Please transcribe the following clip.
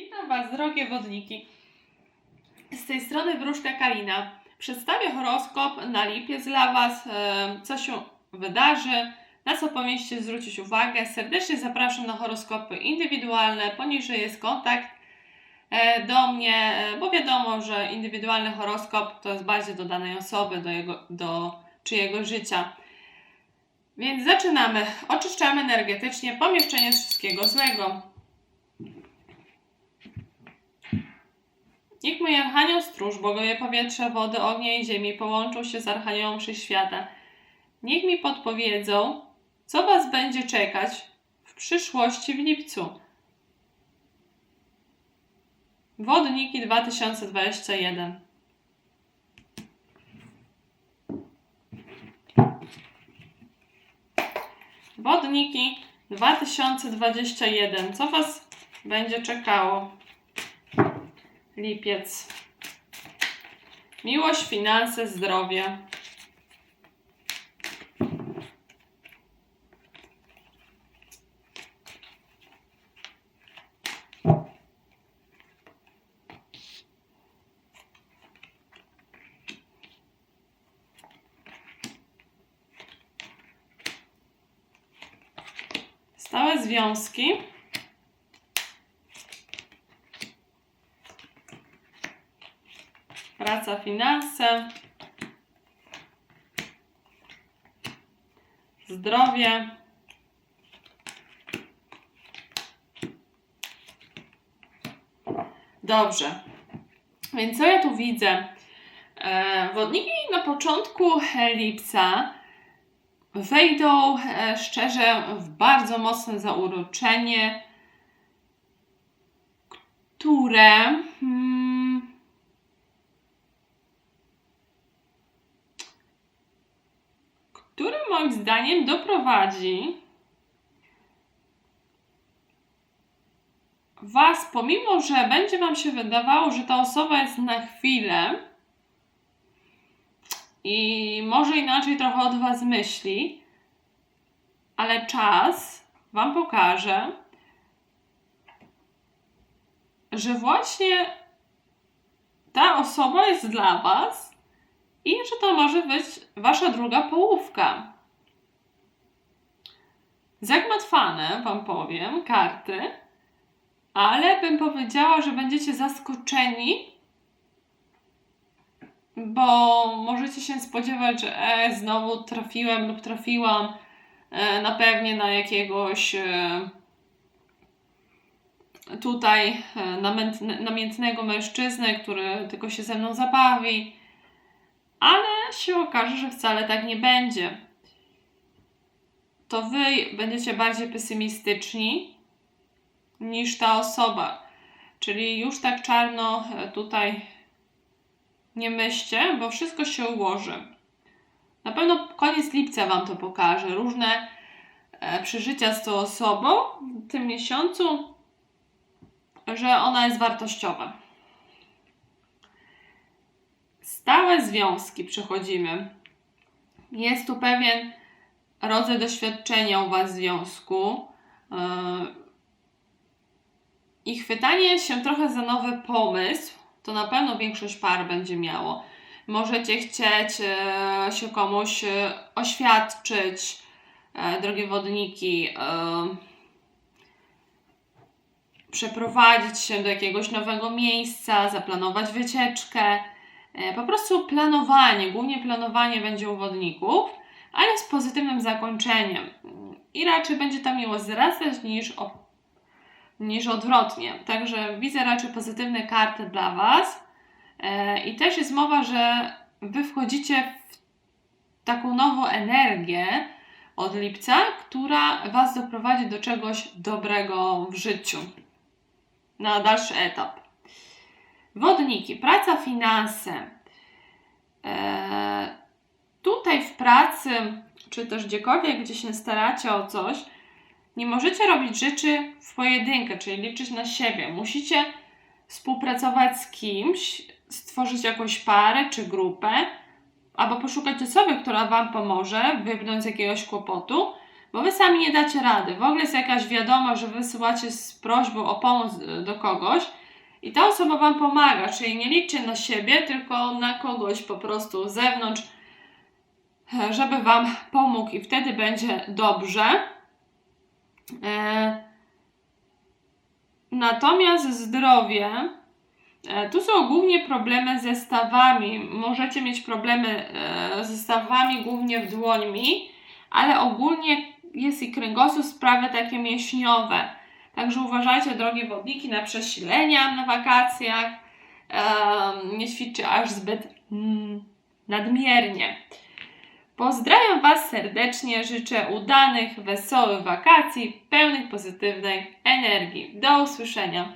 Witam Was, drogie wodniki. Z tej strony Wróżka Kalina. Przedstawię horoskop na lipiec dla Was, e, co się wydarzy, na co powinniście zwrócić uwagę. Serdecznie zapraszam na horoskopy indywidualne. Poniżej jest kontakt e, do mnie, e, bo wiadomo, że indywidualny horoskop to jest bardziej do danej osoby, do, jego, do czyjego życia. Więc zaczynamy. Oczyszczamy energetycznie pomieszczenie z wszystkiego złego. Niech mój Archanioł Stróż, bogowie powietrza, wody, ognia i ziemi połączą się z Archaniołem Wszechświata. Niech mi podpowiedzą, co Was będzie czekać w przyszłości w lipcu. Wodniki 2021 Wodniki 2021. Co Was będzie czekało? Lipiec. Miłość, finanse, zdrowie. Stałe związki. Praca, finanse. Zdrowie. Dobrze. Więc co ja tu widzę? E, Wodniki na początku lipca wejdą e, szczerze w bardzo mocne zauroczenie, które zdaniem doprowadzi Was, pomimo że będzie Wam się wydawało, że ta osoba jest na chwilę i może inaczej trochę od Was myśli, ale czas Wam pokaże, że właśnie ta osoba jest dla Was i że to może być Wasza druga połówka. Zagmatwane Wam powiem karty, ale bym powiedziała, że będziecie zaskoczeni, bo możecie się spodziewać, że e, znowu trafiłem lub trafiłam e, na pewnie na jakiegoś e, tutaj e, namętne, namiętnego mężczyznę, który tylko się ze mną zabawi, ale się okaże, że wcale tak nie będzie. To wy będziecie bardziej pesymistyczni niż ta osoba. Czyli już tak czarno e, tutaj nie myślcie, bo wszystko się ułoży. Na pewno koniec lipca Wam to pokaże. Różne e, przeżycia z tą osobą w tym miesiącu, że ona jest wartościowa. Stałe związki przechodzimy. Jest tu pewien rodzaj doświadczenia u Was w związku. Yy, I chwytanie się trochę za nowy pomysł, to na pewno większość par będzie miało. Możecie chcieć e, się komuś e, oświadczyć, e, drogie wodniki, e, przeprowadzić się do jakiegoś nowego miejsca, zaplanować wycieczkę. E, Po prostu planowanie, głównie planowanie będzie u wodników, ale z pozytywnym zakończeniem. I raczej będzie ta miłość wzrastać niż, niż odwrotnie. Także widzę raczej pozytywne karty dla Was. E, I też jest mowa, że Wy wchodzicie w taką nową energię od lipca, która Was doprowadzi do czegoś dobrego w życiu na dalszy etap. Wodniki, praca, finanse. Eee, tutaj w pracy, czy też gdziekolwiek, gdzie się staracie o coś, nie możecie robić rzeczy w pojedynkę, czyli liczyć na siebie. Musicie współpracować z kimś, stworzyć jakąś parę czy grupę, albo poszukać osoby, która Wam pomoże wybrnąć z jakiegoś kłopotu, bo wy sami nie dacie rady. W ogóle jest jakaś wiadomość, że wysyłacie z prośbą o pomoc y, do kogoś i ta osoba wam pomaga, czyli nie liczcie na siebie, tylko na kogoś po prostu z zewnątrz, e, żeby wam pomógł i wtedy będzie dobrze. E, Natomiast zdrowie, e, tu są głównie problemy ze stawami. Możecie mieć problemy e, ze stawami głównie w dłońmi, ale ogólnie jest i kręgosłup, sprawy takie mięśniowe. Także uważajcie, drogie wodniki, na przesilenia na wakacjach. Nie ćwiczcie aż zbyt mm, nadmiernie. Pozdrawiam Was serdecznie, życzę udanych, wesołych wakacji, pełnych pozytywnej energii. Do usłyszenia.